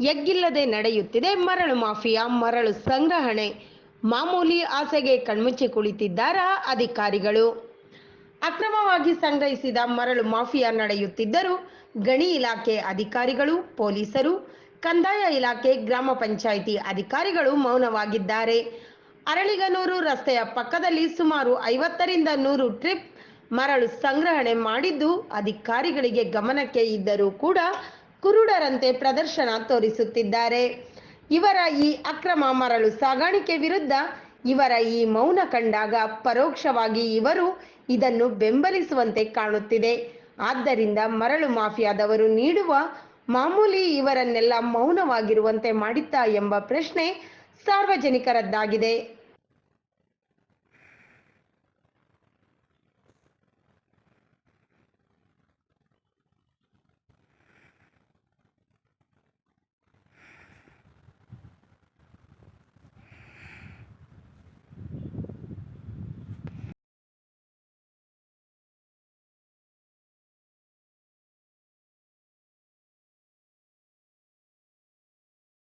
ಎಗ್ಗಿಲ್ಲದೆ ನಡೆಯುತ್ತಿದೆ ಮರಳು ಮಾಫಿಯಾ, ಮರಳು ಸಂಗ್ರಹಣೆ. ಮಾಮೂಲಿ ಆಸೆಗೆ ಕಣ್ಮುಚ್ಚಿ ಕುಳಿತಿದ್ದಾರ ಅಧಿಕಾರಿಗಳು? ಅಕ್ರಮವಾಗಿ ಸಂಗ್ರಹಿಸಿದ ಮರಳು ಮಾಫಿಯಾ ನಡೆಯುತ್ತಿದ್ದರೂ ಗಣಿ ಇಲಾಖೆ ಅಧಿಕಾರಿಗಳು, ಪೊಲೀಸರು, ಕಂದಾಯ ಇಲಾಖೆ ಗ್ರಾಮ ಪಂಚಾಯಿತಿ ಅಧಿಕಾರಿಗಳು ಮೌನವಾಗಿದ್ದಾರೆ. ಅರಳಿಗನೂರು ರಸ್ತೆಯ ಪಕ್ಕದಲ್ಲಿ ಸುಮಾರು ಐವತ್ತರಿಂದ ನೂರು ಟ್ರಿಪ್ ಮರಳು ಸಂಗ್ರಹಣೆ ಮಾಡಿದ್ದು ಅಧಿಕಾರಿಗಳಿಗೆ ಗಮನಕ್ಕೆ ಇದ್ದರೂ ಕೂಡ ಕುರುಡರಂತೆ ಪ್ರದರ್ಶನ ತೋರಿಸುತ್ತಿದ್ದಾರೆ. ಇವರ ಈ ಅಕ್ರಮ ಮರಳು ಸಾಗಾಣಿಕೆ ವಿರುದ್ಧ ಇವರ ಈ ಮೌನ ಕಂಡಾಗ ಪರೋಕ್ಷವಾಗಿ ಇವರು ಇದನ್ನು ಬೆಂಬಲಿಸುವಂತೆ ಕಾಣುತ್ತಿದೆ. ಆದ್ದರಿಂದ ಮರಳು ಮಾಫಿಯಾದವರು ನೀಡುವ ಮಾಮೂಲಿ ಇವರನ್ನೆಲ್ಲ ಮೌನವಾಗಿರುವಂತೆ ಮಾಡಿತ್ತಾ ಎಂಬ ಪ್ರಶ್ನೆ ಸಾರ್ವಜನಿಕರದ್ದಾಗಿದೆ.